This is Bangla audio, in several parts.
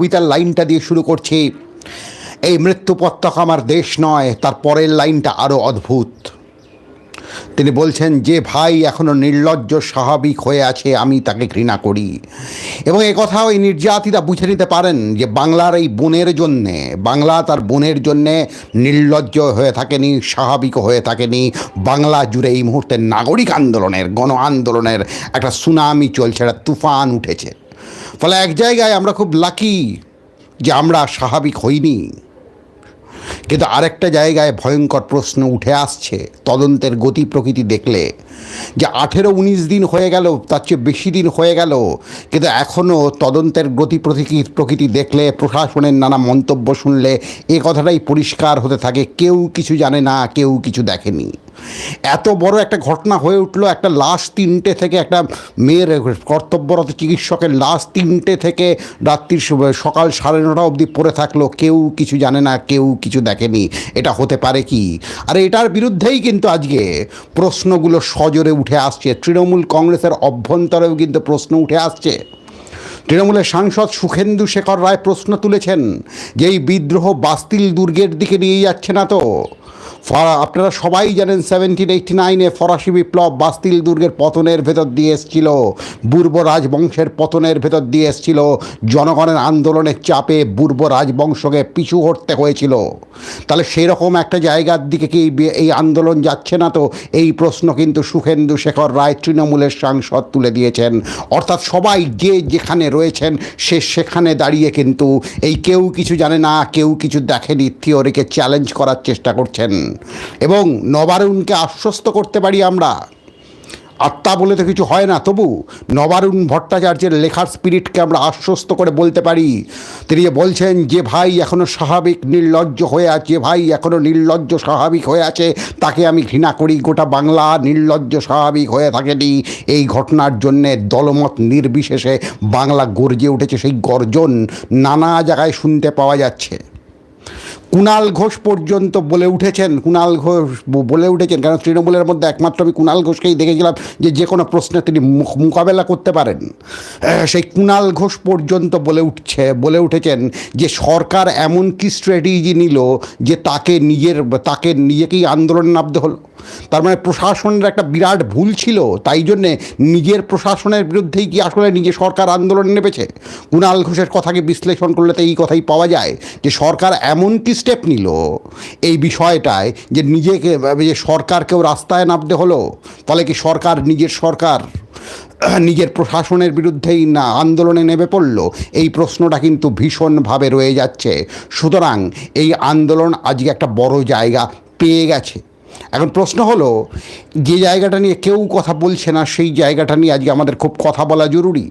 কবিতার লাইনটা দিয়ে শুরু করছি। এই মৃত্যু পত্তক আমার দেশ নয়, তার পরের লাইনটা আরও অদ্ভুত। তিনি বলছেন, যে ভাই এখনও নির্লজ্জ, স্বাভাবিক হয়ে আছে, আমি তাকে ঘৃণা করি। এবং কথা ওই নির্যাতিতা বুঝে নিতে পারেন যে বাংলার এই বোনের জন্যে, বাংলা তার বোনের জন্যে নির্লজ্জ হয়ে থাকেনি, স্বাভাবিক হয়ে থাকেনি। বাংলা জুড়ে এই মুহূর্তে নাগরিক আন্দোলনের, গণ আন্দোলনের একটা সুনামি চলছে, একটা তুফান উঠেছে। ফলে এক জায়গায় আমরা খুব লাকি যে আমরা স্বাভাবিক হইনি। কিন্তু আরেকটা জায়গায় ভয়ঙ্কর প্রশ্ন উঠে আসছে, তদন্তের গতি প্রকৃতি দেখলে যে আঠেরো উনিশ দিন হয়ে গেল, তার চেয়ে বেশি দিন হয়ে গেল, কিন্তু এখনও তদন্তের গতি প্রকৃতি দেখলে, প্রশাসনের নানা মন্তব্য শুনলে এ কথাটাই পরিষ্কার হতে থাকে, কেউ কিছু জানে না, কেউ কিছু দেখেনি। এত বড় একটা ঘটনা হয়ে উঠল একটা লাশ তিনটে থেকে একটা মেয়ের কর্তব্যরত চিকিৎসকের লাশ তিনটে থেকে রাত্রির সকাল সাড়ে নটা অবধি পড়ে থাকল। কেউ কিছু জানে না, কেউ কিছু দেখেনি। এটা হতে পারে কি? আর এটার বিরুদ্ধেই কিন্তু আজকে প্রশ্নগুলো সজোরে উঠে আসছে। তৃণমূল কংগ্রেসের অভ্যন্তরেও কিন্তু প্রশ্ন উঠে আসছে। তৃণমূলের সাংসদ সুখেন্দু শেখর রায় প্রশ্ন তুলেছেন, যে এই বিদ্রোহ বাস্তিল দুর্গের দিকে নিয়ে যাচ্ছে না তো? আপনারা সবাই জানেন সেভেন্টিন এইটটি নাইনে ফরাসি বিপ্লব বাস্তিল দুর্গের পতনের ভেতর দিয়ে এসেছিল পূর্ব রাজবংশের পতনের ভেতর দিয়ে এসেছিল, জনগণের আন্দোলনের চাপে পূর্ব রাজবংশকে পিছু হটতে হয়েছিল। তাহলে সেরকম একটা জায়গার দিকে কি এই আন্দোলন যাচ্ছে না তো? এই প্রশ্ন কিন্তু সুখেন্দু শেখর রায় তৃণমূলের সাংসদ তুলে দিয়েছেন। অর্থাৎ সবাই যে যেখানে রয়েছেন, সে সেখানে দাঁড়িয়ে কিন্তু এই কেউ কিছু জানে না, কেউ কিছু দেখেনি থিওরিকে চ্যালেঞ্জ করার চেষ্টা করছেন। এবং নবারুণকে আশ্বস্ত করতে পারি আমরা। আত্মা বলে তো কিছু হয় না, তবু নবারুণ ভট্টাচার্যের লেখার স্পিরিটকে আমরা আশ্বস্ত করে বলতে পারি। তিনি বলছেন, যে ভাই এখনও স্বাভাবিক নির্লজ্জ হয়ে আছে ভাই এখনও নির্লজ্জ স্বাভাবিক হয়ে আছে, তাকে আমি ঘৃণা করি, গোটা বাংলা নির্লজ্জ স্বাভাবিক হয়ে থাকেনি। এই ঘটনার জন্যে দলমত নির্বিশেষে বাংলা গর্জে উঠেছে সেই গর্জন। নানা জায়গায় শুনতে পাওয়া যাচ্ছে। কুণাল ঘোষ পর্যন্ত বলে উঠেছেন, কুণাল ঘোষ বলে উঠেছেন, কারণ তৃণমূলের মধ্যে একমাত্র আমি কুণাল ঘোষকেই দেখেছিলাম যে যে কোনো প্রশ্নে তিনি মোকাবেলা করতে পারেন। সেই কুণাল ঘোষ পর্যন্ত বলে উঠছে, বলে উঠেছেন যে সরকার এমন কি স্ট্র্যাটেজি নিল যে তাকে নিজের, তাকে নিজেকেই আন্দোলনে নামতে হলো। তার মানে প্রশাসনের একটা বিরাট ভুল ছিল, তাই জন্যে নিজের প্রশাসনের বিরুদ্ধেই কি আসলে নিজে সরকার আন্দোলনে নেমেছে কুণাল ঘোষের কথাকে বিশ্লেষণ করলে তো এই কথাই পাওয়া যায় যে সরকার এমন কি স্টেপ নিল এই বিষয়টায় যে নিজেকে, যে সরকারকেও রাস্তায় নামতে হলো, তাহলে কি সরকার নিজের সরকার, নিজের প্রশাসনের বিরুদ্ধেই না আন্দোলনে নেমে পড়ল? এই প্রশ্নটা কিন্তু ভীষণভাবে রয়ে যাচ্ছে। সুতরাং এই আন্দোলন আজকে একটা বড় জায়গা পেয়ে গেছে। এখন প্রশ্ন হলো যে জায়গাটা নিয়ে কেউ কথা বলছে না, সেই জায়গাটা নিয়ে আজকে আমাদের খুব কথা বলা জরুরি।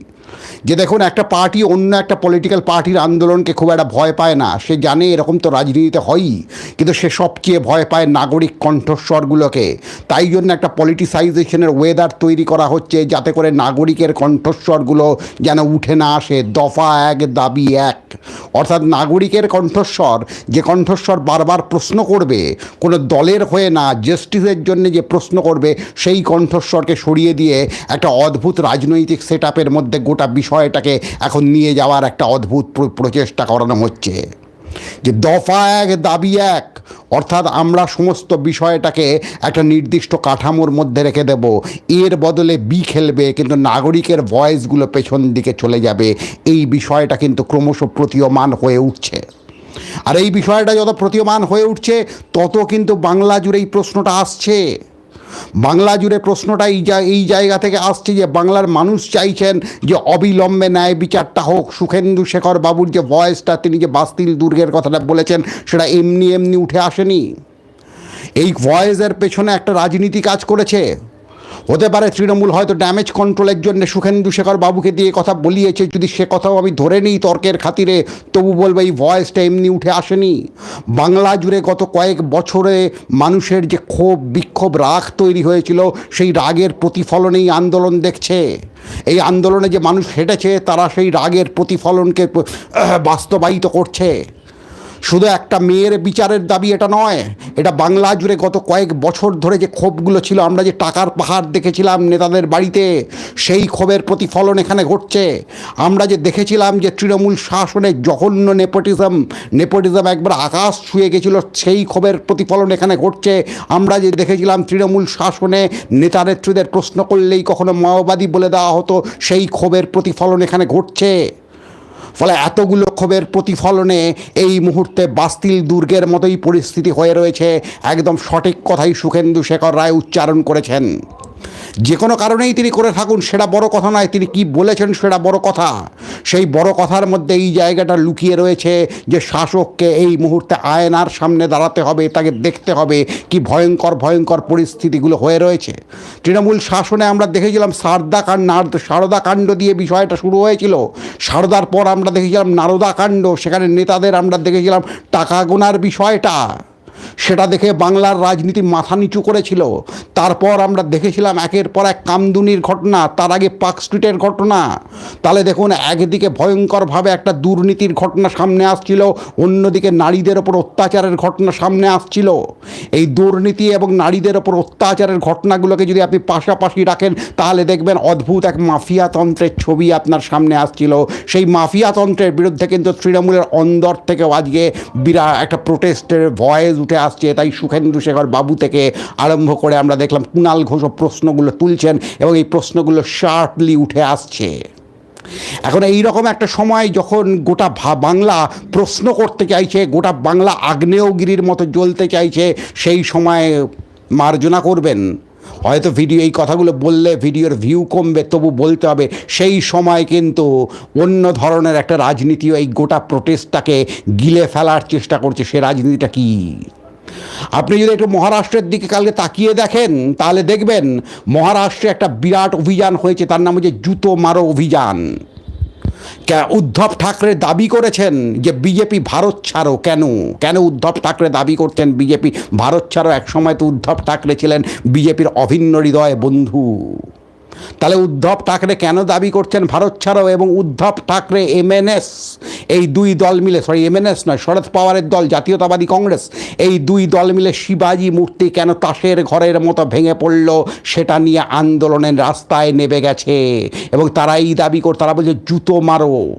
যে দেখুন, একটা পার্টি অন্য একটা পলিটিক্যাল পার্টির আন্দোলনকে খুব একটা ভয় পায় না। সে জানে এরকম তো রাজনীতিতে হয়ই, কিন্তু সে সবচেয়ে ভয় পায় নাগরিক কণ্ঠস্বরগুলোকে। তাই জন্য একটা পলিটিসাইজেশনের ওয়েদার তৈরি করা হচ্ছে, যাতে করে নাগরিকের কণ্ঠস্বরগুলো যেন উঠে না আসে, দফা এক, দাবি এক। অর্থাৎ নাগরিকের কণ্ঠস্বর, যে কণ্ঠস্বর বারবার প্রশ্ন করবে, কোনো দলের হয়ে না জাস্টিসের জন্য যে প্রশ্ন করবে, সেই কণ্ঠস্বরকে সরিয়ে দিয়ে একটা অদ্ভুত রাজনৈতিক সেট মধ্যে গোটা বিষয়টাকে এখন নিয়ে যাওয়ার একটা অদ্ভুত প্র- প্রচেষ্টা করানো হচ্ছে। যে দফা এক, দাবি এক, অর্থাৎ আমরা সমস্ত বিষয়টাকে একটা নির্দিষ্ট কাঠামোর মধ্যে রেখে দেব। এর বদলে বি খেলবে, কিন্তু নাগরিকের ভয়েসগুলো পেছন দিকে চলে যাবে। এই বিষয়টা কিন্তু ক্রমশ প্রতীয়মান হয়ে উঠছে। আর এই বিষয়টা যত প্রতীয়মান হয়ে উঠছে, তত কিন্তু বাংলা জুড়ে এই প্রশ্নটা আসছে। বাংলা জুড়ে প্রশ্নটা এই এই জায়গা থেকে আসছে যে বাংলার মানুষ চাইছেন যে অবিলম্বে ন্যায় বিচারটা হোক। সুখেন্দু শেখর বাবুর যে ভয়েসটা, তিনি যে বাস্তিল দুর্গের কথাটা বলেছেন, সেটা এমনি এমনি উঠে আসেনি। এই ভয়েসের পেছনে একটা রাজনীতি কাজ করেছে। হতে পারে তৃণমূল হয়তো ড্যামেজ কন্ট্রোলের জন্য সুখেন্দু শেখর বাবুকে দিয়ে কথা বলিয়েছে, যদি সে কথাও আমি ধরে নিই তর্কের খাতিরে, তবু বলব এই ভয়েসটা এমনি উঠে আসেনি। বাংলা জুড়ে গত কয়েক বছরে মানুষের যে ক্ষোভ, বিক্ষোভ, রাগ তৈরি হয়েছিল, সেই রাগের প্রতিফলনেই আন্দোলন দেখছে। এই আন্দোলনে যে মানুষ হেঁটেছে, তারা সেই রাগের প্রতিফলনকে বাস্তবায়িত করছে। শুধু একটা মেয়ের বিচারের দাবি এটা নয়, এটা বাংলা জুড়ে গত কয়েক বছর ধরে যে ক্ষোভগুলো ছিল, আমরা যে টাকার পাহাড় দেখেছিলাম নেতাদের বাড়িতে, সেই ক্ষোভের প্রতিফলন এখানে ঘটছে। আমরা যে দেখেছিলাম যে তৃণমূল শাসনে জঘন্য নেপোটিজম নেপোটিজম একবার আকাশ ছুঁয়ে গেছিল, সেই ক্ষোভের প্রতিফলন এখানে ঘটছে। আমরা যে দেখেছিলাম তৃণমূল শাসনে নেতা নেত্রীদের প্রশ্ন করলেই কখনো মাওবাদী বলে দেওয়া হতো, সেই ক্ষোভের প্রতিফলন এখানে ঘটছে। ফলে এতগুলো ক্ষোভের প্রতিফলনে এই মুহূর্তে বাস্তিল দুর্গের মতোই পরিস্থিতি হয়ে রয়েছে। একদম সঠিক কথাই সুখেন্দু শেখর রায় উচ্চারণ করেছেন। যে কোনো কারণেই তিনি করে থাকুন, সেটা বড় কথা নয়, তিনি কি বলেছেন সেটা বড় কথা। সেই বড় কথার মধ্যে এই জায়গাটা লুকিয়ে রয়েছে যে শাসককে এই মুহূর্তে আয়নার সামনে দাঁড়াতে হবে, তাকে দেখতে হবে কি ভয়ঙ্কর ভয়ঙ্কর পরিস্থিতিগুলো হয়ে রয়েছে। তৃণমূল শাসনে আমরা দেখেছিলাম সারদা কাণ্ড সারদা কাণ্ড দিয়ে বিষয়টা শুরু হয়েছিল। সারদার পর আমরা দেখেছিলাম নারদা কাণ্ড, সেখানে নেতাদের আমরা দেখেছিলাম টাকা গোনার বিষয়টা। সেটা দেখে বাংলার রাজনীতি মাথা নিচু করেছিল। তারপর আমরা দেখেছিলাম একের পর এক কামদুনির ঘটনা, তার আগে পার্ক স্ট্রিটের ঘটনা। তাহলে দেখুন, একদিকে ভয়ঙ্করভাবে একটা দুর্নীতির ঘটনা সামনে আসছিল, অন্যদিকে নারীদের ওপর অত্যাচারের ঘটনা সামনে আসছিল। এই দুর্নীতি এবং নারীদের ওপর অত্যাচারের ঘটনাগুলোকে যদি আপনি পাশাপাশি রাখেন, তাহলে দেখবেন অদ্ভুত এক মাফিয়াতন্ত্রের ছবি আপনার সামনে আসছিল। সেই মাফিয়াতন্ত্রের বিরুদ্ধে কিন্তু তৃণমূলের অন্দর থেকেও আজকে বিরাট একটা প্রোটেস্টের ভয়েস উঠে আসছে, তাই সুখেন্দু শেখর বাবু থেকে আরম্ভ করে আমরা দেখলাম কুণাল ঘোষও প্রশ্নগুলো তুলছেন এবং এই প্রশ্নগুলো শার্পলি উঠে আসছে। এখন এই রকম একটা সময় যখন গোটা বাংলা প্রশ্ন করতে চাইছে, গোটা বাংলা আগ্নেয়গিরির মতো জ্বলতে চাইছে, সেই সময় মার্জনা করবেন। হয়তো ভিডিও এই কথাগুলো বললে ভিডিওর ভিউ কমবে, তবু বলতে হবে, সেই সময় কিন্তু অন্য ধরনের একটা রাজনীতিও এই গোটা প্রোটেস্টটাকে গিলে ফেলার চেষ্টা করছে, সে রাজনীতিটা কী? আপনি যদি একটু মহারাষ্ট্রের দিকে কালকে তাকিয়ে দেখেন, তাহলে দেখবেন মহারাষ্ট্রে একটা বিরাট অভিযান হয়েছে, তার নাম হচ্ছে জুতো মারো অভিযান। উদ্ধব ঠাকরে দাবি করেছেন যে বিজেপি ভারত ছাড়ো, কেন? কেন উদ্ধব ঠাকরে দাবি করতেন বিজেপি ভারত ছাড়ো? এক সময় তো উদ্ধব ঠাকরে ছিলেন বিজেপির অভিন্ন হৃদয় বন্ধু। তাহলে উদ্ধব ঠাকরে কেন দাবি করছেন ভারত ছাড়াও এবং উদ্ধব ঠাকরে এমএনএস? এই দুই দল মিলে সরি এমএনএস নয় শরদ পাওয়ারের দল, জাতীয়তাবাদী কংগ্রেস, এই দুই দল মিলে শিবাজি মূর্তি কেন তাসের ঘরের মতো ভেঙে পড়ল সেটা নিয়ে আন্দোলনের রাস্তায় নেমে গেছে। এবং তারা এই দাবি করে, তারা বলছে, জুতো মারো।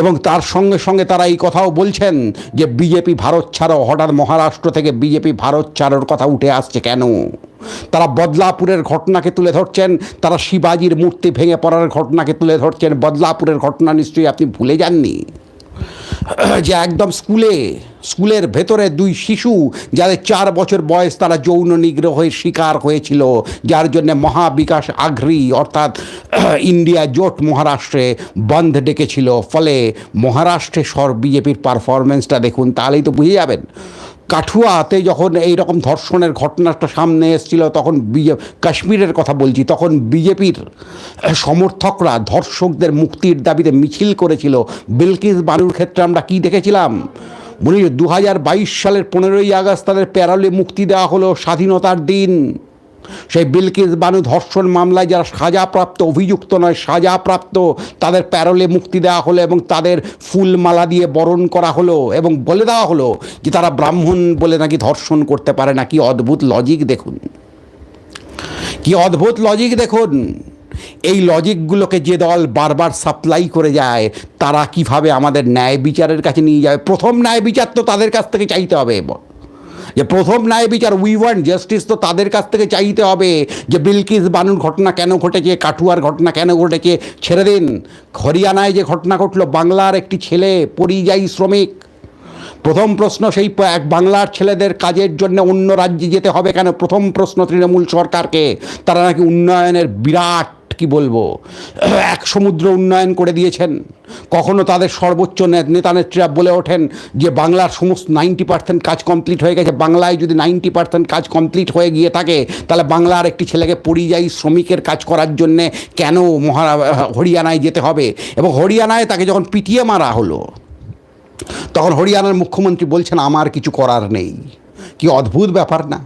এবং তার সঙ্গে সঙ্গে তারা এই কথাও বলছেন যে, বিজেপি ভারত ছাড়ো, হঠাৎ মহারাষ্ট্র থেকে বিজেপি ভারত ছাড়োর কথা উঠে আসছে কেন? তারা বদলাপুরের ঘটনাকে তুলে ধরছেন, তারা শিবাজির মূর্তি ভেঙে পড়ার ঘটনাকে তুলে ধরছেন, বদলাপুরের ঘটনা নিশ্চয়ই আপনি ভুলে যাননি। যে একদম স্কুলে, স্কুলের ভেতরে দুই শিশু, যাদের চার বছর বয়স তারা যৌন নিগ্রহের শিকার হয়েছিল, যার জন্য মহাবিকাশ আঘ্রি অর্থাৎ ইন্ডিয়া জোট মহারাষ্ট্রে বন্ধ ডেকেছিল। ফলে মহারাষ্ট্রে সর, বিজেপির পারফরমেন্সটা দেখুন, তাহলেই তো বুঝে যাবেন। কাঠুয়াতে যখন এই রকম ধর্ষণের ঘটনাটা সামনে এসেছিল, তখন কাশ্মীরের কথা বলছি, তখন বিজেপির সমর্থকরা ধর্ষকদের মুক্তির দাবিতে মিছিল করেছিল। বিলকিস বানুর ক্ষেত্রে আমরা কি দেখেছিলাম? মনে দু সালের পনেরোই আগস্ট তাদের প্যারালে মুক্তি দেওয়া হলো, স্বাধীনতার দিন। সেই বিলকিস বানু ধর্ষণ মামলায় যারা সাজাপ্রাপ্ত, অভিযুক্ত নয়, সাজাপ্রাপ্ত, তাদের প্যারোলে মুক্তি দেওয়া হলো এবং তাদের ফুলমালা দিয়ে বরণ করা হলো এবং বলে দেওয়া হলো যে তারা ব্রাহ্মণ বলে নাকি ধর্ষণ করতে পারে না। কি অদ্ভুত লজিক দেখুন। কি অদ্ভুত লজিক দেখুন। এই লজিকগুলোকে যে দল বারবার সাপ্লাই করে যায়, তারা কীভাবে আমাদের ন্যায় বিচারের কাছে নিয়ে যাবে? প্রথম ন্যায় বিচার তো তাদের কাছ থেকে চাইতে হবে যে প্রথম ন্যায় বিচার উই ওয়ান্ট জাস্টিস তো তাদের কাছ থেকে চাইতে হবে যে বিলকিস বানুর ঘটনা কেন ঘটেছে, কাঠুয়ার ঘটনা কেন ঘটেছে, ছেড়ে দিন। হরিয়ানায় যে ঘটনা ঘটলো, বাংলার একটি ছেলে পরিযায়ী শ্রমিক। প্রথম প্রশ্ন সেই এক বাংলার ছেলেদের কাজের জন্য অন্য রাজ্যে যেতে হবে কেন? প্রথম প্রশ্ন তৃণমূল সরকারকে। তারা নাকি উন্নয়নের বিরাট কি বলব? এক সমুদ্র উন্নয়ন করে দিয়েছেন। কখনো তাদের সর্বোচ্চ নেতা নেত্রীরা বলে ওঠেন যে বাংলার সমস্ত নাইনটি পার্সেন্ট কাজ কমপ্লিট হয়ে গেছে। বাংলায় যদি নাইনটি পার্সেন্ট কাজ কমপ্লিট হয়ে গিয়ে থাকে, তাহলে বাংলার একটি ছেলেকে পরিযায়ী শ্রমিকের কাজ করার জন্যে কেন মহারা, হরিয়ানায় যেতে হবে? এবং হরিয়ানায় তাকে যখন পিটিয়ে মারা হলো, তখন হরিয়ানার মুখ্যমন্ত্রী বলছেন, আমার কিছু করার নেই। কি অদ্ভুত ব্যাপার না?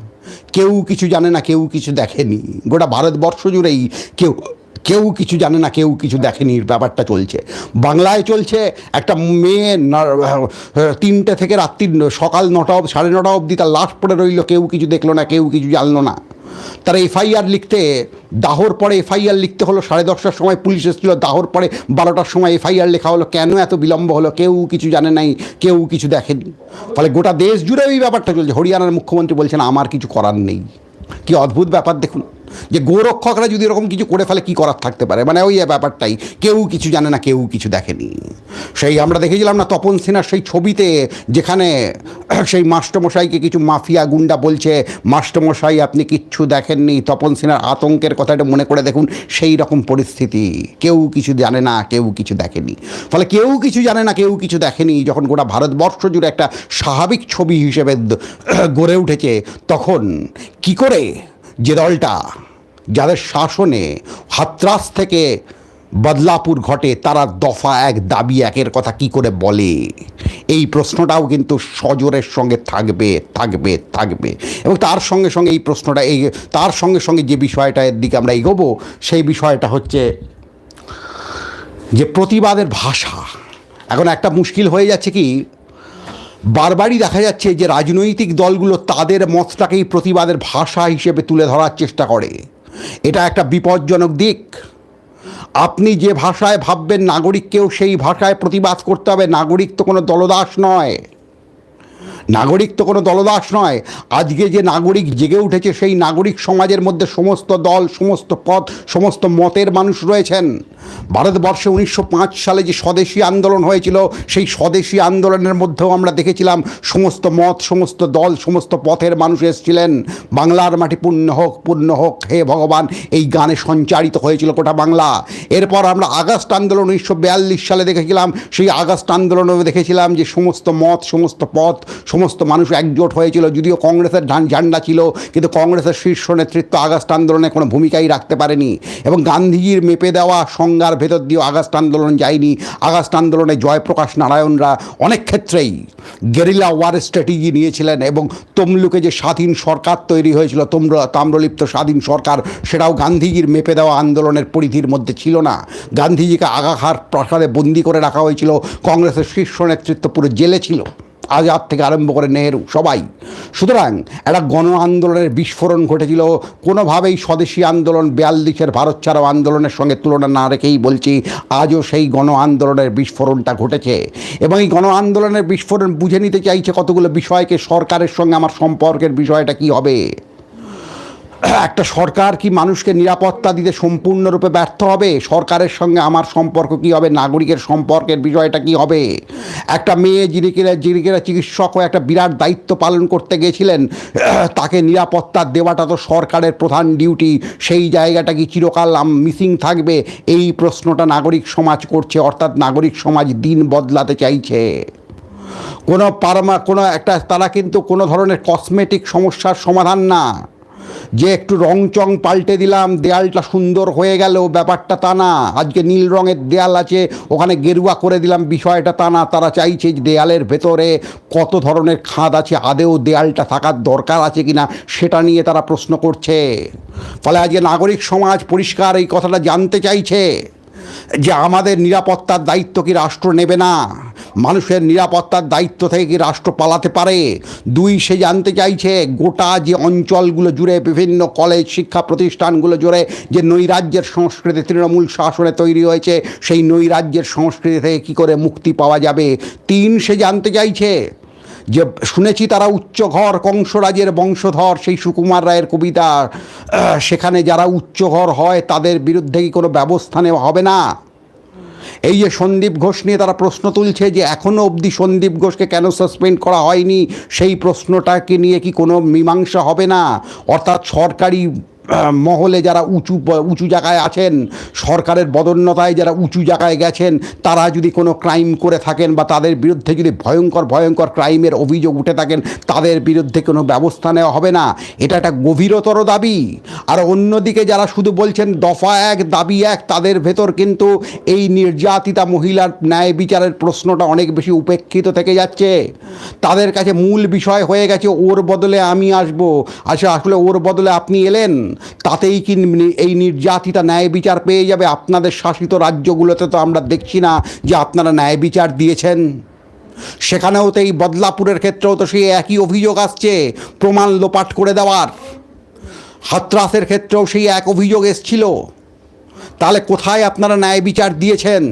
কেউ কিছু জানে না, কেউ কিছু দেখেনি। গোটা ভারতবর্ষ জুড়েই কেউ কেউ কিছু জানে না, কেউ কিছু দেখেনি ব্যাপারটা চলছে। বাংলায় চলছে একটা মেয়ে তিনটে থেকে রাত্রি সকাল নটা অব, সাড়ে নটা অবধি তার লাশ পড়ে রইল, কেউ কিছু দেখল না, কেউ কিছু জানলো না। তারা এফআইআর লিখতে দাহর পরে এফআইআর লিখতে হলো, সাড়ে দশটার সময় পুলিশ এসেছিল দাহর পরে বারোটার সময় এফআইআর লেখা হলো। কেন এত বিলম্ব হলো? কেউ কিছু জানে নাই, কেউ কিছু দেখেনি। ফলে গোটা দেশ জুড়ে ওই ব্যাপারটা চলছে। হরিয়ানার মুখ্যমন্ত্রী বলছেন, আমার কিছু করার নেই। কি অদ্ভুত ব্যাপার, দেখুন। যে গোরক্ষকরা যদি এরকম কিছু করে ফেলে, কি করার থাকতে পারে? মানে ওই ব্যাপারটাই। কেউ কিছু জানে না, কেউ কিছু দেখেনি। সেই আমরা দেখেছিলাম না, তপন সিনহার সেই ছবিতে যেখানে সেই মাস্টারমশাইকে কিছু মাফিয়া গুন্ডা বলছে মাস্টারমশাই আপনি কিচ্ছু দেখেননি। তপন সিনহার আতঙ্কের কথাটা মনে করে দেখুন, সেই রকম পরিস্থিতি। কেউ কিছু জানে না, কেউ কিছু দেখেনি। ফলে কেউ কিছু জানে না, কেউ কিছু দেখেনি। যখন গোটা ভারতবর্ষ জুড়ে একটা স্বাভাবিক ছবি হিসেবে গড়ে উঠেছে, তখন কি করে যে দলটা যাদের শাসনে হাতরাস থেকে বদলাপুর ঘটে, তারা দফা এক, দাবি একের কথা কি করে বলে? এই প্রশ্নটাও কিন্তু সজোরের সঙ্গে থাকবে থাকবে থাকবে। এবং তার সঙ্গে সঙ্গে এই প্রশ্নটা, এই তার সঙ্গে সঙ্গে যে বিষয়টার দিকে আমরা এগোবো, সেই বিষয়টা হচ্ছে যে প্রতিবাদের ভাষা। এখন একটা মুশকিল হয়ে যাচ্ছে কি বারবারই দেখা যাচ্ছে যে রাজনৈতিক দলগুলো তাদের মতটাকেই প্রতিবাদের ভাষা হিসেবে তুলে ধরার চেষ্টা করে। এটা একটা বিপজ্জনক দিক। আপনি যে ভাষায় ভাববেন, নাগরিককেও সেই ভাষায় প্রতিবাদ করতে হবে। নাগরিক তো কোনো দলদাস নয়। নাগরিক তো কোনো দলদাস নয়। আজকে যে নাগরিক জেগে উঠেছে, সেই নাগরিক সমাজের মধ্যে সমস্ত দল, সমস্ত পথ, সমস্ত মতের মানুষ রয়েছেন। ভারতবর্ষে উনিশশো পাঁচ সালে যে স্বদেশী আন্দোলন হয়েছিল, সেই স্বদেশী আন্দোলনের মধ্যেও আমরা দেখেছিলাম সমস্ত মত, সমস্ত দল, সমস্ত পথের মানুষ এসেছিলেন। বাংলার মাটি পূর্ণ হোক পূর্ণ হোক, হে ভগবান, এই গানে সঞ্চারিত হয়েছিল গোটা বাংলা। এরপর আমরা আগস্ট আন্দোলন উনিশশো বিয়াল্লিশ সালে দেখেছিলাম। সেই আগস্ট আন্দোলনেও দেখেছিলাম যে সমস্ত মত, সমস্ত পথ সমস্ত মানুষ একজোট হয়েছিল, যদিও কংগ্রেসের ঝান- ঝান্ডা ছিল, কিন্তু কংগ্রেসের শীর্ষ নেতৃত্ব আগস্ট আন্দোলনে কোনো ভূমিকাই রাখতে পারেনি এবং গান্ধীজির মেপে দেওয়া সংজ্ঞার ভেতর দিয়েও আগস্ট আন্দোলন যায়নি। আগস্ট আন্দোলনে জয়প্রকাশ নারায়ণরা অনেক ক্ষেত্রেই গেরিলা ওয়ার স্ট্র্যাটেজি নিয়েছিলেন এবং তমলুকে যে স্বাধীন সরকার তৈরি হয়েছিল তম্র তাম্রলিপ্ত স্বাধীন সরকার, সেটাও গান্ধীজির মেপে দেওয়া আন্দোলনের পরিধির মধ্যে ছিল না। গান্ধীজিকে আগাখার প্রাসাদে বন্দি করে রাখা হয়েছিল, কংগ্রেসের শীর্ষ নেতৃত্ব পুরো জেলে ছিল। আজাদ থেকে আরম্ভ করে নেহেরু, সবাই। সুতরাং একটা গণ আন্দোলনের বিস্ফোরণ ঘটেছিল। কোনোভাবেই স্বদেশি আন্দোলন বিয়াল্লিশের ভারত ছাড়াও আন্দোলনের সঙ্গে তুলনা না রেখেই বলছি, আজও সেই গণ আন্দোলনের বিস্ফোরণটা ঘটেছে। এবং এই গণ আন্দোলনের বিস্ফোরণ বুঝে নিতে চাইছে কতগুলো বিষয়কে, সরকারের সঙ্গে আমার সম্পর্কের বিষয়টা কি হবে? একটা সরকার কি মানুষকে নিরাপত্তা দিতে সম্পূর্ণরূপে ব্যর্থ হবে? সরকারের সঙ্গে আমার সম্পর্ক কি হবে? নাগরিকের সম্পর্কের বিষয়টা কি হবে? একটা মেয়ে যিনি কিনা যিনি কিনা চিকিৎসক হয়ে একটা বিরাট দায়িত্ব পালন করতে গেছিলেন, তাকে নিরাপত্তা দেওয়াটা তো সরকারের প্রধান ডিউটি। সেই জায়গাটা কি চিরকাল মিসিং থাকবে? এই প্রশ্নটা নাগরিক সমাজ করছে, অর্থাৎ নাগরিক সমাজ দিন বদলাতে চাইছে। কোনো পারমা, কোনো একটা, তারা কিন্তু কোনো ধরনের কসমেটিক সমস্যার সমাধান না। যে একটু রং চং পাল্টে দিলাম, দেয়ালটা সুন্দর হয়ে গেল, ব্যাপারটা তা না। আজকে নীল রঙের দেয়াল আছে, ওখানে গেরুয়া করে দিলাম, বিষয়টা তা না। তারা চাইছে যে দেয়ালের ভেতরে কত ধরনের খাদ আছে, আদেও দেয়ালটা থাকার দরকার আছে কিনা, সেটা নিয়ে তারা প্রশ্ন করছে। ফলে আজকে নাগরিক সমাজ পরিষ্কার এই কথাটা জানতে চাইছে। যে আমাদের নিরাপত্তার দায়িত্ব কি রাষ্ট্র নেবে না? মানুষের নিরাপত্তার দায়িত্ব থেকে কি রাষ্ট্র পালাতে পারে? দুই, সে জানতে চাইছে গোটা যে অঞ্চলগুলো জুড়ে বিভিন্ন কলেজ, শিক্ষা প্রতিষ্ঠানগুলো জুড়ে যে নৈরাজ্যের সংস্কৃতি তৃণমূল শাসনে তৈরি হয়েছে, সেই নৈরাজ্যের সংস্কৃতি থেকে কী করে মুক্তি পাওয়া যাবে? তিন, সে জানতে চাইছে যে শুনেছি তারা উচ্চ ঘর কংসরাজের বংশধর, সেই সুকুমার রায়ের কবিতা। সেখানে যারা উচ্চ ঘর হয়, তাদের বিরুদ্ধে কি কোনো ব্যবস্থা নেওয়া হবে না? এই যে সন্দীপ ঘোষ নিয়ে তারা প্রশ্ন তুলছে যে এখনও অবধি সন্দীপ ঘোষকে কেন সাসপেন্ড করা হয়নি? সেই প্রশ্নটাকে নিয়ে কি কোনো মীমাংসা হবে না? অর্থাৎ সরকারি মহলে যারা উঁচু উঁচু জায়গায় আছেন, সরকারের বদন্যতায় যারা উঁচু জায়গায় গেছেন, তারা যদি কোনো ক্রাইম করে থাকেন বা তাদের বিরুদ্ধে যদি ভয়ঙ্কর ভয়ঙ্কর ক্রাইমের অভিযোগ উঠে থাকেন, তাদের বিরুদ্ধে কোনো ব্যবস্থা নেওয়া হবে না। এটা একটা গভীরতর দাবি। আর অন্যদিকে যারা শুধু বলছেন দফা এক, দাবি এক, তাদের ভেতর কিন্তু এই নির্যাতিতা মহিলার ন্যায় বিচারের প্রশ্নটা অনেক বেশি উপেক্ষিত থেকে যাচ্ছে। তাদের কাছে মূল বিষয় হয়ে গেছে, ওর বদলে আমি আসব। আচ্ছা আসলে ওর বদলে আপনি এলেন? তাতেই কি এই নির্যাতিতা ন্যায় বিচার পেয়ে যাবে? আপনাদের শাসিত রাজ্যগুলোতে তো আমরা দেখছি না যে আপনারা ন্যায় বিচার দিয়েছেন। সেখানেও তো এই বদলাপুরের ক্ষেত্রেও তো সেই একই অভিযোগ আসছে, প্রমাণ লোপাট করে দেওয়ার। হাতরাসের ক্ষেত্রেও সেই এক অভিযোগ এসছিল। তাহলে কোথায় আপনারা ন্যায় বিচার দিয়েছেন?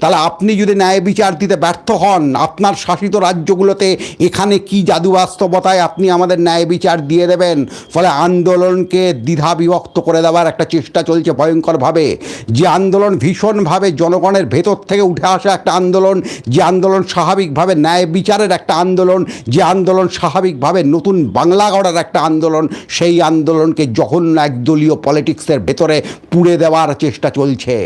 তাহলে আপনি যদি ন্যায় বিচার দিতে ব্যর্থ হন, আপনার শাসিত রাজ্যগুলোতে এখানে কি জাদু বাস্তবতায় আপনি আমাদের ন্যায় বিচার দিয়ে দেবেন? ফলে আন্দোলনকে দ্বিধা বিভক্ত করে দেওয়ার একটা চেষ্টা চলছে ভয়ঙ্করভাবে। যে আন্দোলন ভীষণভাবে জনগণের ভেতর থেকে উঠে আসা একটা আন্দোলন, যে আন্দোলন স্বাভাবিকভাবে ন্যায় বিচারের একটা আন্দোলন, যে আন্দোলন স্বাভাবিকভাবে নতুন বাংলা গড়ার একটা আন্দোলন, সেই আন্দোলনকে জঘন্য একদলীয় পলিটিক্সের ভেতরে পুড়ে দেওয়ার চেষ্টা চলছে।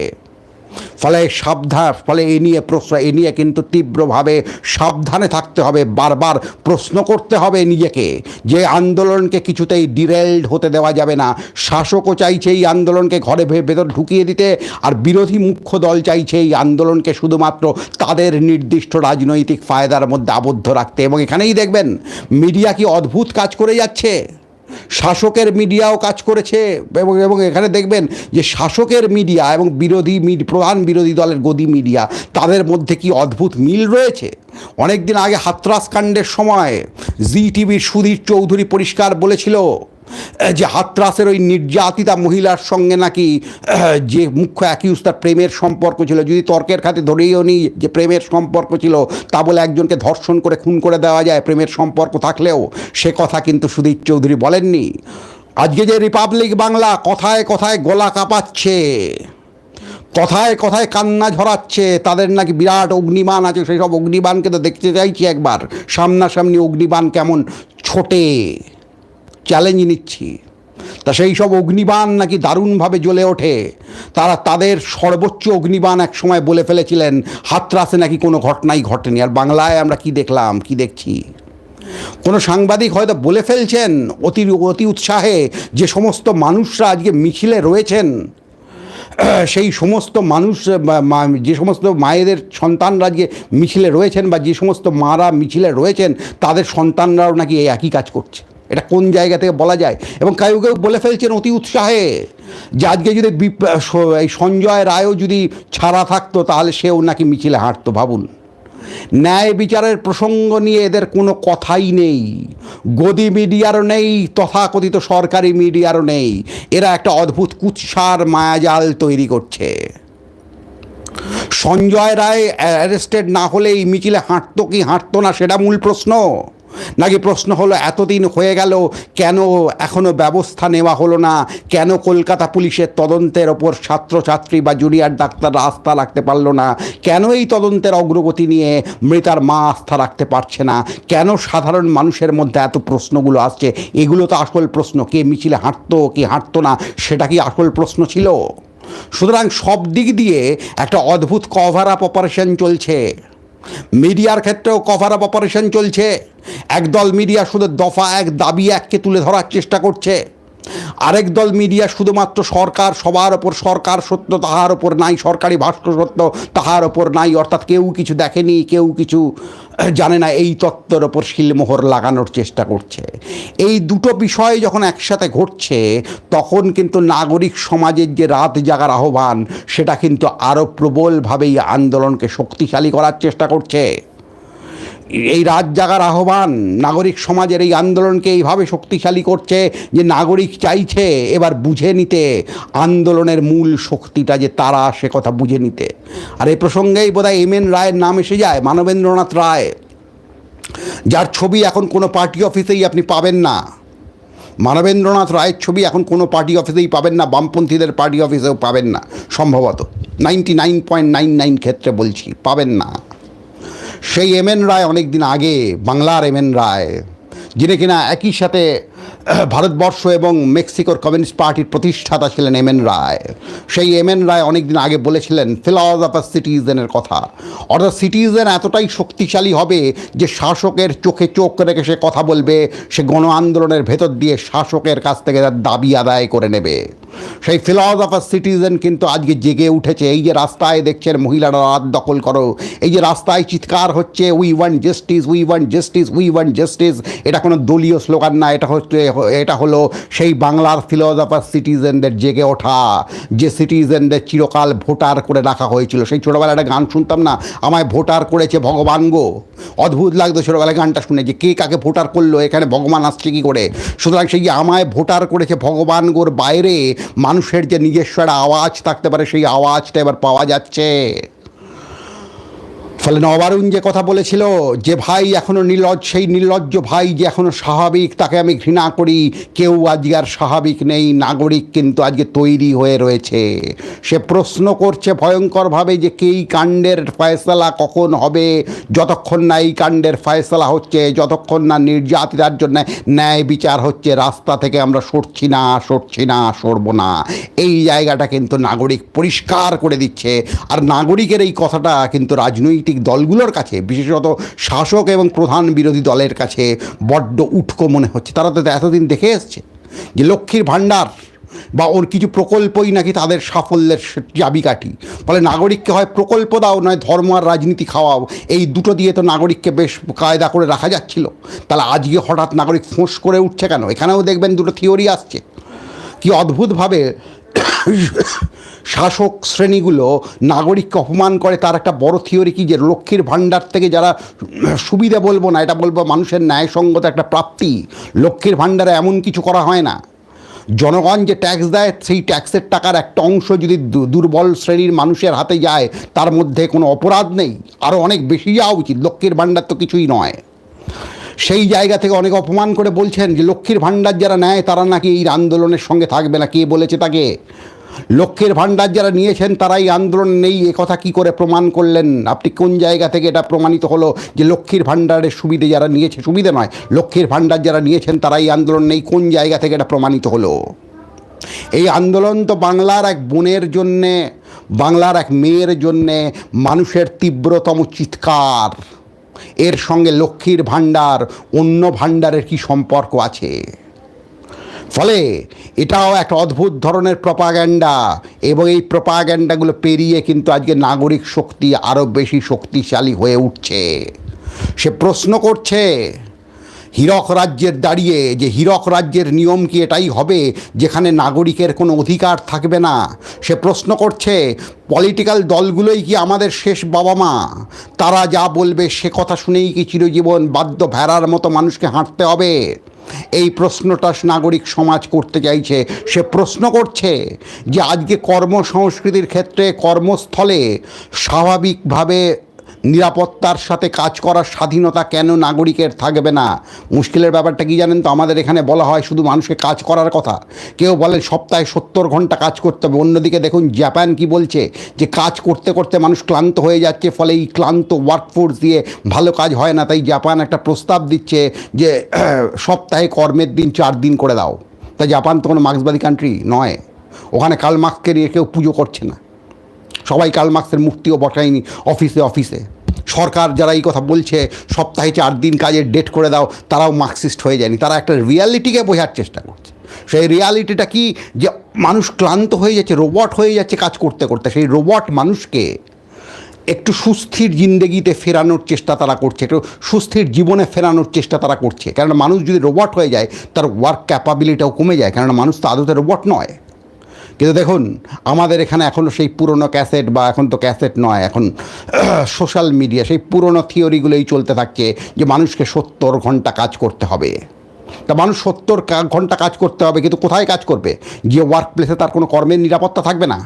ফলে সাবধান, ফলে এ নিয়ে প্রশ্ন, এ নিয়ে কিন্তু তীব্রভাবে সাবধানে থাকতে হবে, বারবার প্রশ্ন করতে হবে নিজেকে যে আন্দোলনকে কিছুতেই ডিরেলড হতে দেওয়া যাবে না। শাসকও চাইছে এই আন্দোলনকে ঘরে ভেতর ঢুকিয়ে দিতে আর বিরোধী মুখ্য দল চাইছে এই আন্দোলনকে শুধুমাত্র তাদের নির্দিষ্ট রাজনৈতিক ফায়দার মধ্যে আবদ্ধ রাখতে। এবং এখানেই দেখবেন, মিডিয়া কি অদ্ভুত কাজ করে যাচ্ছে? শাসকের মিডিয়াও কাজ করেছে এবং এবং এখানে দেখবেন যে শাসকের মিডিয়া এবং বিরোধী প্রধান বিরোধী দলের গদি মিডিয়া, তাদের মধ্যে কি অদ্ভুত মিল রয়েছে? অনেক দিন আগে হাতরাস কাণ্ডের সময় জি টিভির সুধীর চৌধুরী পরিষ্কার বলেছিল যে হাতরাসের ওই নির্যাতিতা মহিলার সঙ্গে নাকি যে মুখ্য অ্যাকিউজ তার প্রেমের সম্পর্ক ছিল, যদি তর্কের খাতে ধরেইও নি যে প্রেমের সম্পর্ক ছিল, তা বলে একজনকে ধর্ষণ করে খুন করে দেওয়া যায়, প্রেমের সম্পর্ক থাকলেও, সে কথা কিন্তু সুদীপ চৌধুরী বলেননি। আজকে যে রিপাবলিক বাংলা কথায় কথায় গলা কাঁপাচ্ছে, কথায় কথায় কান্না ঝরাচ্ছে, তাদের নাকি বিরাট অগ্নিবাণ আছে সেই সব অগ্নিবাণকে তো দেখতে চাইছি একবার, সামনাসামনি অগ্নিবাণ কেমন ছোটে। চ্যালেঞ্জ নিচ্ছি। তা সেই সব অগ্নিবাণ নাকি দারুণভাবে জ্বলে ওঠে। তারা তাদের সর্বোচ্চ অগ্নিবাণ এক সময় বলে ফেলেছিলেন হাতরাসে নাকি কোনো ঘটনাই ঘটেনি। আর বাংলায় আমরা কি দেখলাম, কি দেখছি? কোনো সাংবাদিক হয়তো বলে ফেলছেন, অতি অতি উৎসাহে যে সমস্ত মানুষরা আজকে মিছিলে রয়েছেন, সেই সমস্ত মানুষ যে সমস্ত মায়েদের সন্তানরা যে মিছিলে রয়েছেন বা যে সমস্ত মারা মিছিলে রয়েছেন, তাদের সন্তানরাও নাকি এই একই কাজ করছে। এটা কোন জায়গা থেকে বলা যায়? এবং কেউ কেউ বলে ফেলছেন অতি উৎসাহে যে আজকে যদি এই সঞ্জয় রায়ও যদি ছাড়া থাকতো, তাহলে সেও নাকি মিছিলে হাঁটতো, ভাবুন। ন্যায় বিচারের প্রসঙ্গ নিয়ে এদের কোনো কথাই নেই। গদি মিডিয়ারও নেই, তথাকথিত সরকারি মিডিয়ারও নেই। এরা একটা অদ্ভুত কুৎসার মায়াজাল তৈরি করছে। সঞ্জয় রায় অ্যারেস্টেড না হলে এই মিছিলে হাঁটতো কি হাঁটতো না, সেটা মূল প্রশ্ন। নাকি প্রশ্ন হলো, এতদিন হয়ে গেল, কেন এখনও ব্যবস্থা নেওয়া হলো না? কেন কলকাতা পুলিশের তদন্তের ওপর ছাত্রছাত্রী বা জুনিয়র ডাক্তাররা আস্থা রাখতে পারল না? কেন এই তদন্তের অগ্রগতি নিয়ে মৃতার মা আস্থা রাখতে পারছে না? কেন সাধারণ মানুষের মধ্যে এত প্রশ্নগুলো আসছে? এগুলো তো আসল প্রশ্ন। কে মিছিলে হাঁটতো, কি হাঁটতো না, সেটা কি আসল প্রশ্ন ছিল? সুতরাং সব দিক দিয়ে একটা অদ্ভুত কভার আপ অপারেশন চলছে। মিডিয়ার ক্ষেত্রেও কভার আপ অপারেশন চলছে। একদল মিডিয়া শুধু দফা এক দাবি এককে তুলে ধরার চেষ্টা করছে। আরেক দল মিডিয়া শুধুমাত্র সরকার, সবার ওপর সরকার সত্য, তাহার ওপর নাই সরকারি ভাষ্য সত্য, তাহার ওপর নাই, অর্থাৎ কেউ কিছু দেখেনি, কেউ কিছু জানে না, এই তত্ত্বের ওপর শিলমোহর লাগানোর চেষ্টা করছে। এই দুটো বিষয় যখন একসাথে ঘটছে, তখন কিন্তু নাগরিক সমাজের যে রাত জাগার আহ্বান, সেটা কিন্তু আরও প্রবলভাবেই আন্দোলনকে শক্তিশালী করার চেষ্টা করছে। এই রাত জাগার আহ্বান, নাগরিক সমাজের এই আন্দোলনকে এইভাবে শক্তিশালী করছে যে নাগরিক চাইছে এবার বুঝে নিতে, আন্দোলনের মূল শক্তিটা যে তারা, সে কথা বুঝে নিতে। আর এই প্রসঙ্গেই বোধহয় এম এন রায়ের নাম এসে যায়, মানবেন্দ্রনাথ রায়। যার ছবি এখন কোনো পার্টি অফিসেই আপনি পাবেন না। মানবেন্দ্রনাথ রায়ের ছবি এখন কোনো পার্টি অফিসেই পাবেন না, বামপন্থীদের পার্টি অফিসেও পাবেন না, সম্ভবত। Ninety nine point nine nine ক্ষেত্রে বলছি, পাবেন না। সেই এম এন রায় অনেক দিন আগে বাংলার এম এন রায়, যিনি কিনা একই সাথে ভারতবর্ষ এবং মেক্সিকোর কমিউনিস্ট পার্টির প্রতিষ্ঠাতা ছিলেন এম এন রায়। সেই এম এন রায় অনেকদিন আগে বলেছিলেন ফিলসফার সিটিজেনের কথা। অর্থাৎ সিটিজেন এতটাই শক্তিশালী হবে যে শাসকের চোখে চোখ রেখে সে কথা বলবে, সে গণ আন্দোলনের ভেতর দিয়ে শাসকের কাছ থেকে তার দাবি আদায় করে নেবে। সেই ফিলসফার সিটিজেন কিন্তু আজকে জেগে উঠেছে, এই যে রাস্তায় দেখছেন মহিলারা রাত দখল করো, এই যে রাস্তায় চিৎকার হচ্ছে we want justice we want justice we want justice এটা কোনো দলীয় স্লোগান না, এটা হচ্ছে এটা হলো সেই বাংলার ফিলোজফার সিটিজেনদের জেগে ওঠা, যে সিটিজেনদের চিরকাল ভোটার করে রাখা হয়েছিল। সেই ছোটোবেলায় একটা গান শুনতাম না? আমায় ভোটার করেছে ভগবান গো। অদ্ভুত লাগতো ছোটোবেলায় গানটা শুনে যে কে কাকে ভোটার করল, এখানে ভগবান আসছে কী করে? সুতরাং সেই আমায় ভোটার করেছে ভগবান গোর বাইরে মানুষের যে নিজস্ব একটা আওয়াজ থাকতে পারে, সেই আওয়াজটা এবার পাওয়া যাচ্ছে। ফলে নবারুণ যে কথা বলেছিল যে ভাই এখনও নির্লজ্জ, সেই নির্লজ্জ ভাই যে এখনও স্বাভাবিক, তাকে আমি ঘৃণা করি। কেউ আজকে আর স্বাভাবিক নেই, নাগরিক কিন্তু আজকে তৈরি হয়ে রয়েছে। সে প্রশ্ন করছে ভয়ঙ্করভাবে যে কেই কাণ্ডের ফয়সলা কখন হবে? যতক্ষণ না এই কাণ্ডের ফয়সলা হচ্ছে, যতক্ষণ না নির্যাতিতার জন্য ন্যায় বিচার হচ্ছে, রাস্তা থেকে আমরা সরছি না সরছি না, সরব না। এই জায়গাটা কিন্তু নাগরিক পরিষ্কার করে দিচ্ছে। আর নাগরিকের এই কথাটা কিন্তু রাজনৈতিক দলগুলোর কাছে, বিশেষত শাসক এবং প্রধান বিরোধী দলের কাছে বড্ড উটকো মনে হচ্ছে। তারা তো এতদিন দেখে এসছে যে লক্ষ্মীর ভাণ্ডার বা ওর কিছু প্রকল্পই নাকি তাদের সাফল্যের চাবিকাঠি। ফলে নাগরিককে হয় প্রকল্প দাও, নয় ধর্ম আর রাজনীতি খাওয়াও। এই দুটো দিয়ে তো নাগরিককে বেশ কায়দা করে রাখা যাচ্ছিল। তাহলে আজকে হঠাৎ নাগরিক ফোঁস করে উঠছে কেন? এখানেও দেখবেন দুটো থিওরি আসছে। কি অদ্ভুতভাবে শাসক শ্রেণীগুলো নাগরিককে অপমান করে, তার একটা বড় থিওরি কি যে লক্ষ্মীর ভাণ্ডার থেকে যারা সুবিধা বলব না, এটা বলব মানুষের ন্যায়সঙ্গত একটা প্রাপ্তি। লক্ষ্মীর ভাণ্ডারে এমন কিছু করা হয় না। জনগণ যে ট্যাক্স দেয়, সেই ট্যাক্সের টাকার একটা অংশ যদি দুর্বল শ্রেণির মানুষের হাতে যায়, তার মধ্যে কোনো অপরাধ নেই। আরও অনেক বেশি যাওয়া উচিত। লক্ষ্মীর ভাণ্ডার তো কিছুই নয়। সেই জায়গা থেকে অনেক অপমান করে বলছেন যে লক্ষ্মীর ভাণ্ডার যারা নেয় তারা নাকি এই আন্দোলনের সঙ্গে থাকবে না, কে বলেছে তাকে? লক্ষ্মীর ভাণ্ডার যারা নিয়েছেন তারাই আন্দোলন নেই, এ কথা কী করে প্রমাণ করলেন? আপনি কোন জায়গা থেকে এটা প্রমাণিত হলো যে লক্ষ্মীর ভাণ্ডারের সুবিধে যারা নিয়েছে, সুবিধে নয়, লক্ষ্মীর ভাণ্ডার যারা নিয়েছেন তারাই আন্দোলন নেই, কোন জায়গা থেকে এটা প্রমাণিত হলো? এই আন্দোলন তো বাংলার এক বোনের জন্যে, বাংলার এক মেয়ের জন্যে মানুষের তীব্রতম চিৎকার। এর সঙ্গে লক্ষ্মীর ভাণ্ডার, অন্য ভাণ্ডারের কি সম্পর্ক আছে? ফলে এটাও একটা অদ্ভুত ধরনের প্রপাগ্যান্ডা এবং এই প্রপাগ্যান্ডাগুলো পেরিয়ে কিন্তু আজকে নাগরিক শক্তি আরও বেশি শক্তিশালী হয়ে উঠছে। সে প্রশ্ন করছে হীরক রাজ্যের দাঁড়িয়ে, যে হীরক রাজ্যের নিয়ম কি এটাই হবে? যেখানে নাগরিকের কোনো অধিকার থাকবে না। সে প্রশ্ন করছে, পলিটিক্যাল দলগুলোই কি আমাদের শেষ বাবা মা তারা যা বলবে সে কথা শুনেই কি চিরজীবন বাধ্য ভেড়ার মতো মানুষকে হাঁটতে হবে? এই প্রশ্নটা নাগরিক সমাজ করতে চাইছে। সে প্রশ্ন করছে যে, আজকে কর্মসংস্কৃতির ক্ষেত্রে কর্মস্থলে স্বাভাবিকভাবে নিরাপত্তার সাথে কাজ করার স্বাধীনতা কেন নাগরিকের থাকবে না? মুশকিলের ব্যাপারটা কি জানেন তো? আমাদের এখানে বলা হয় শুধু মানুষকে কাজ করার কথা। কেউ বলে সপ্তাহে সত্তর ঘণ্টা কাজ করতে হবে। অন্যদিকে দেখুন, জাপান কি বলছে যে কাজ করতে করতে মানুষ ক্লান্ত হয়ে যাচ্ছে, ফলে এই ক্লান্ত ওয়ার্কফোর্স দিয়ে ভালো কাজ হয় না। তাই জাপান একটা প্রস্তাব দিচ্ছে যে, সপ্তাহে কর্মের দিন চার দিন করে দাও। তা জাপান তো কোনো মার্ক্সবাদী কান্ট্রি নয়। ওখানে কাল মার্ক্সকে নিয়ে কেউ পুজো করছে না। সবাই কাল মার্ক্সের মূর্তিও বসায়নি অফিসে অফিসে। সরকার যারা এই কথা বলছে, সপ্তাহে চার দিন কাজের ডেট করে দাও, তারাও মার্কসিস্ট হয়ে যায়নি। তারা একটা রিয়ালিটিকে বোঝার চেষ্টা করছে। সেই রিয়ালিটিটা কি? যে মানুষ ক্লান্ত হয়ে যাচ্ছে রোবট হয়ে যাচ্ছে কাজ করতে করতে। সেই রোবট মানুষকে একটু সুস্থির জিন্দেগিতে ফেরানোর চেষ্টা তারা করছে, একটু সুস্থির জীবনে ফেরানোর চেষ্টা তারা করছে। কেননা মানুষ যদি রোবট হয়ে যায়, তার ওয়ার্ক ক্যাপাবিলিটাও কমে যায়। কেননা মানুষ তো আদতে রোবট নয়। কিন্তু দেখুন, আমাদের এখানে এখনও সেই পুরনো ক্যাসেট বা এখন তো ক্যাসেট নয়, এখন সোশ্যাল মিডিয়া, সেই পুরনো থিওরিগুলোই চলতে থাকছে যে মানুষকে সত্তর ঘণ্টা কাজ করতে হবে। তা মানুষ সত্তর ঘণ্টা কাজ করতে হবে, কিন্তু কোথায় কাজ করবে? যে ওয়ার্ক প্লেসে তার কোনো কর্মের নিরাপত্তা থাকবে না।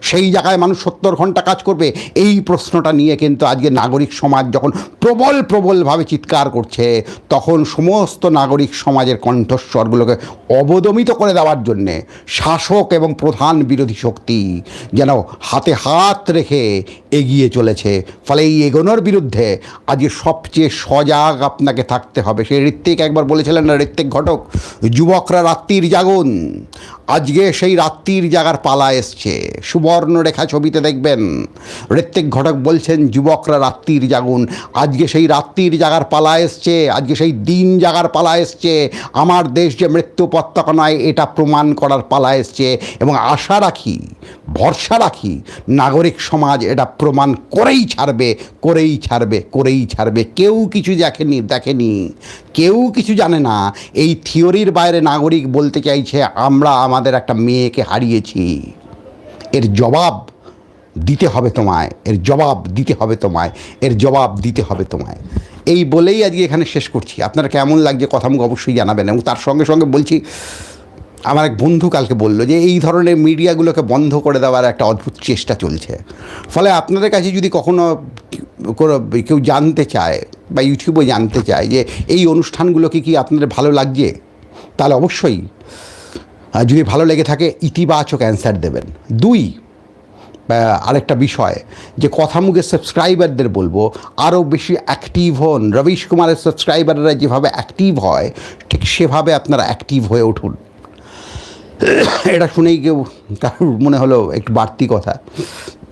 সেই জায়গায় মানুষ সত্তর ঘণ্টা কাজ করবে। এই প্রশ্নটা নিয়ে কিন্তু আজকে নাগরিক সমাজ যখন প্রবল, প্রবলভাবে চিৎকার করছে, তখন সমস্ত নাগরিক সমাজের কণ্ঠস্বরগুলোকে অবদমিত করে দেওয়ার জন্যে শাসক এবং প্রধান বিরোধী শক্তি যেন হাতে হাত রেখে এগিয়ে চলেছে। ফলে এই এগোনোর বিরুদ্ধে আজকে সবচেয়ে সজাগ আপনাকে থাকতে হবে। সেই ঋত্বিক একবার বলেছিলেন না, ঋত্বিক ঘটক, যুবকরা রাত্রির জাগুন। আজকে সেই রাত্রির জাগার পালা এসছে। সুবর্ণ রেখা ছবিতে দেখবেন, ঋত্বিক ঘটক বলছেন, যুবকরা রাত্রির জাগুন। আজকে সেই রাত্রির জাগার পালা এসছে, আজকে সেই দিন জাগার পালা এসছে। আমার দেশ যে মৃত্যু নয়, এটা প্রমাণ করার পালা এসছে। এবং আশা রাখি ভরসা রাখি। নাগরিক সমাজ এটা প্রমাণ করেই ছাড়বে করেই ছাড়বে করেই ছাড়বে। কেউ কিছু দেখেনি দেখেনি। কেউ কিছু জানে না। এই থিওরির বাইরে নাগরিক বলতে চাইছে, আমরা আমাদের একটা মেয়েকে হারিয়েছি। এর জবাব দিতে হবে তোমায়। এর জবাব দিতে হবে তোমায়। এর জবাব দিতে হবে তোমায়। এই বলেই আজকে এখানে শেষ করছি। আপনারা কেমন লাগছে কথা মুখ অবশ্যই জানাবেন। এবং তার সঙ্গে সঙ্গে বলছি আমার এক বন্ধু কালকে বলল যে এই ধরনের মিডিয়াগুলোকে বন্ধ করে দেওয়ার একটা অদ্ভুত চেষ্টা চলছে। ফলে আপনাদের কাছে যদি কখনো কোনো কেউ জানতে চায় বা ইউটিউবে জানতে চায় যে এই অনুষ্ঠানগুলোকে কি আপনাদের ভালো লাগছে, তাহলে অবশ্যই যদি ভালো লেগে থাকে ইতিবাচক অ্যান্সার দেবেন। দুই আরেকটা বিষয়, যে কথা মুখে সাবস্ক্রাইবারদের বলব, আরও বেশি অ্যাক্টিভ হন। রবিশ কুমারের সাবস্ক্রাইবাররা যেভাবে অ্যাক্টিভ হয়, ঠিক সেভাবে আপনারা অ্যাক্টিভ হয়ে উঠুন। এটা শুনেই কেউ কারোর মনে হলো একটু বাড়তি কথা।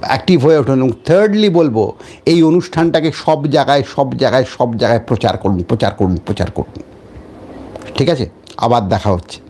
অ্যাক্টিভ হয়ে ওঠেন এবং থার্ডলি বলব, এই অনুষ্ঠানটাকে সব জায়গায় সব জায়গায় সব জায়গায় প্রচার করুন প্রচার করুন প্রচার করুন। ঠিক আছে? আবার দেখা হচ্ছে।